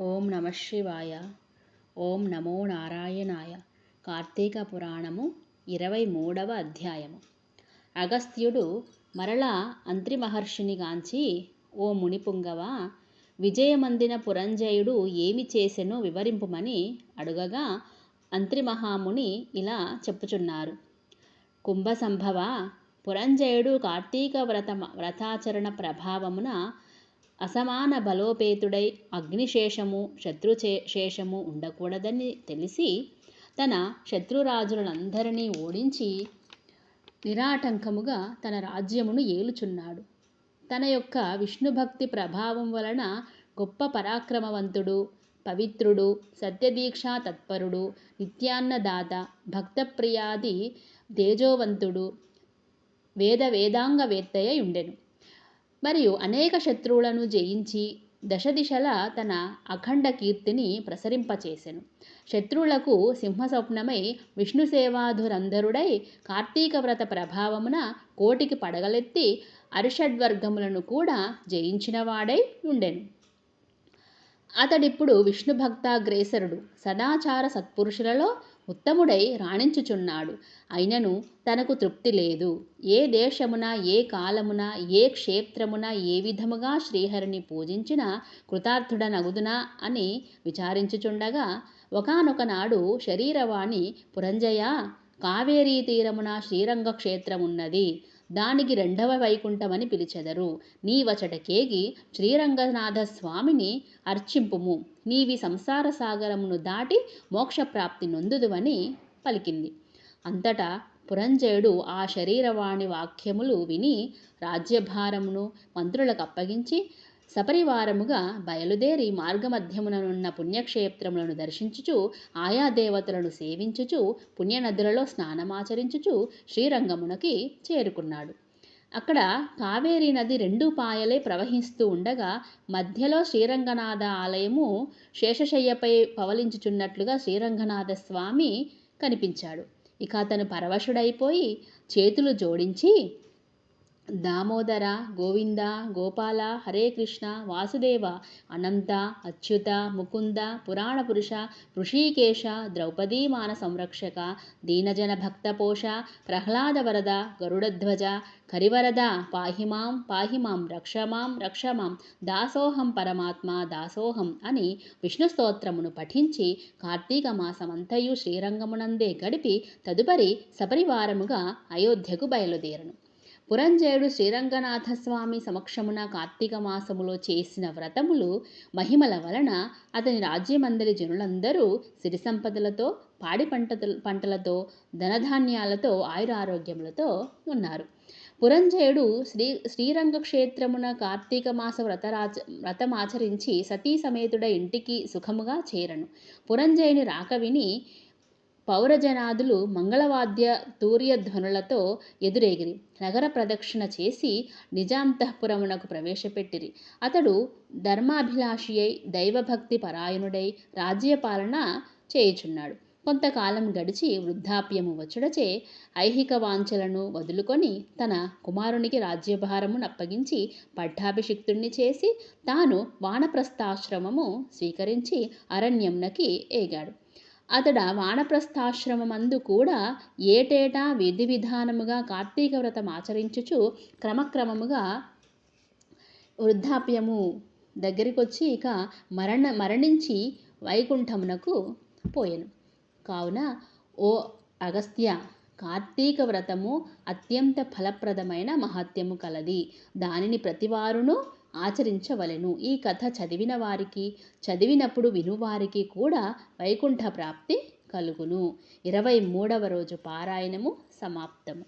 ఓం నమ శివాయ. ఓం నమో నారాయణాయ. కార్తీక పురాణము ఇరవై మూడవ అధ్యాయము. అగస్త్యుడు మరలా అంత్రి మహర్షిని గాంచి ఓ మునిపుంగవ విజయమందిన పురంజయుడు ఏమి చేసెనో వివరింపుమని అడుగగా అంత్రి మహాముని ఇలా చెప్పుచున్నారు. కుంభసంభవ పురంజయుడు కార్తీక వ్రత వ్రతాచరణ ప్రభావమున అసమాన బలోపేతుడై అగ్నిశేషము శత్రుశేషము ఉండకూడదని తెలిసి తన శత్రురాజులందరినీ ఓడించి నిరాటంకముగా తన రాజ్యమును ఏలుచున్నాడు. తన యొక్క విష్ణుభక్తి ప్రభావం వలన గొప్ప పరాక్రమవంతుడు పవిత్రుడు సత్యదీక్షా తత్పరుడు నిత్యాన్నదాత భక్తప్రియాది తేజోవంతుడు వేద వేదాంగవేత్తయ్యుండెను. మరియు అనేక శత్రువులను జయించి దశ దిశల తన అఖండ కీర్తిని ప్రసరింపచేసెను. శత్రువులకు సింహస్వప్నమై విష్ణు సేవాధురంధరుడై కార్తీక వ్రత ప్రభావమున కోటికి పడగలెత్తి అరిషడ్వర్గములను కూడా జయించినవాడై ఉండెను. అతడిప్పుడు విష్ణు భక్తాగ్రేసరుడు. సదాచార సత్పురుషులలో ఉత్తముడై రాణించుచున్నాడు. అయినను తనకు తృప్తి లేదు. ఏ దేశమున ఏ కాలమున ఏ క్షేత్రమున ఏ విధముగా శ్రీహరిని పూజించిన కృతార్థుడనగుదునా అని విచారించుచుండగా ఒకనొకనాడు శరీరవాణి పురంజయ కావేరీ తీరమున శ్రీరంగ క్షేత్రమున్నది దానికి రెండవ వైకుంఠమని పిలిచెదరు. నీవచటకేగి శ్రీరంగనాథ స్వామిని అర్చింపుము. నీవి సంసార సాగరమును దాటి మోక్షప్రాప్తి నొందుదువని పలికింది. అంతటా పురంజయుడు ఆ శరీరవాణి వాక్యములు విని రాజ్యభారమును మంత్రులకు అప్పగించి సపరివారముగా బయలుదేరి మార్గమధ్యముననున్న పుణ్యక్షేత్రములను దర్శించుచు ఆయా దేవతలను సేవించుచు పుణ్యనదులలో స్నానమాచరించుచు శ్రీరంగమునకి చేరుకున్నాడు. అక్కడ కావేరీ నది రెండు పాయలే ప్రవహిస్తూ ఉండగా మధ్యలో శ్రీరంగనాథ ఆలయము శేషశయ్యపై పవలించుచున్నట్లుగా శ్రీరంగనాథ స్వామి కనిపించాడు. ఇక అతను పరవశుడైపోయి చేతులు జోడించి దామోదర గోవింద గోపాల హరే కృష్ణ వాసుదేవ అనంత అచ్యుత ముకుంద పురాణ పురుష ఋషికేశ ద్రౌపదీ మాన సంరక్షక దీనజన భక్తపోష ప్రహ్లాద వరద గరుడధ్వజ కరివరద పాహిమాం పాహిమాం రక్షమాం రక్షమాం దాసోహం పరమాత్మ దాసోహం అని విష్ణు స్తోత్రమును పఠించి కార్తీక మాసమంతయు శ్రీరంగమునందే గడిపి తదుపరి సపరివారముగా అయోధ్యకు బయలుదేరను. పురంజయుడు శ్రీరంగనాథస్వామి సమక్షమున కార్తీక మాసములో చేసిన వ్రతములు మహిమల వలన అతని రాజ్యమందరి జనులందరూ సిరి సంపదలతో పాడి పంట పంటలతో ధనధాన్యాలతో ఆయురారోగ్యములతో ఉన్నారు. పురంజయుడు శ్రీ శ్రీరంగ క్షేత్రమున కార్తీక మాస వ్రతరాచ వ్రతమాచరించి సతీ సమేతుడ ఇంటికి సుఖముగా చేరను. పురంజయుని రాక విని పౌరజనాదులు మంగళవాద్య తూర్యధ్వనులతో ఎదురేగిరి. నగర ప్రదక్షిణ చేసి నిజాంతఃపురమునకు ప్రవేశపెట్టిరి. అతడు ధర్మాభిలాషి అయి దైవభక్తి పరాయణుడై రాజ్యపాలన చేయుచున్నాడు. కొంతకాలం గడిచి వృద్ధాప్యము వచ్చుడచే ఐహిక వాంఛలను వదులుకొని తన కుమారునికి రాజ్యభారమును అప్పగించి పట్టాభిషిక్తుణ్ణి చేసి తాను వానప్రస్థాశ్రమము స్వీకరించి అరణ్యంనకి ఏగాడు. అతడ వానప్రస్థాశ్రమమందు కూడా ఏటేటా విధి విధానముగా కార్తీక వ్రతం ఆచరించుచు క్రమక్రమముగా వృద్ధాప్యము దగ్గరికొచ్చి ఇక మరణ మరణించి వైకుంఠమునకు పోయెను. కావున ఓ అగస్త్య కార్తీక వ్రతము అత్యంత ఫలప్రదమైన మహత్యము కలది. దానిని ప్రతివారును ఆచరించవలెను. ఈ కథ చదివిన వారికి చదివినప్పుడు వినువారికి కూడా వైకుంఠ ప్రాప్తి కలుగును. ఇరవై మూడవ రోజు పారాయణము సమాప్తము.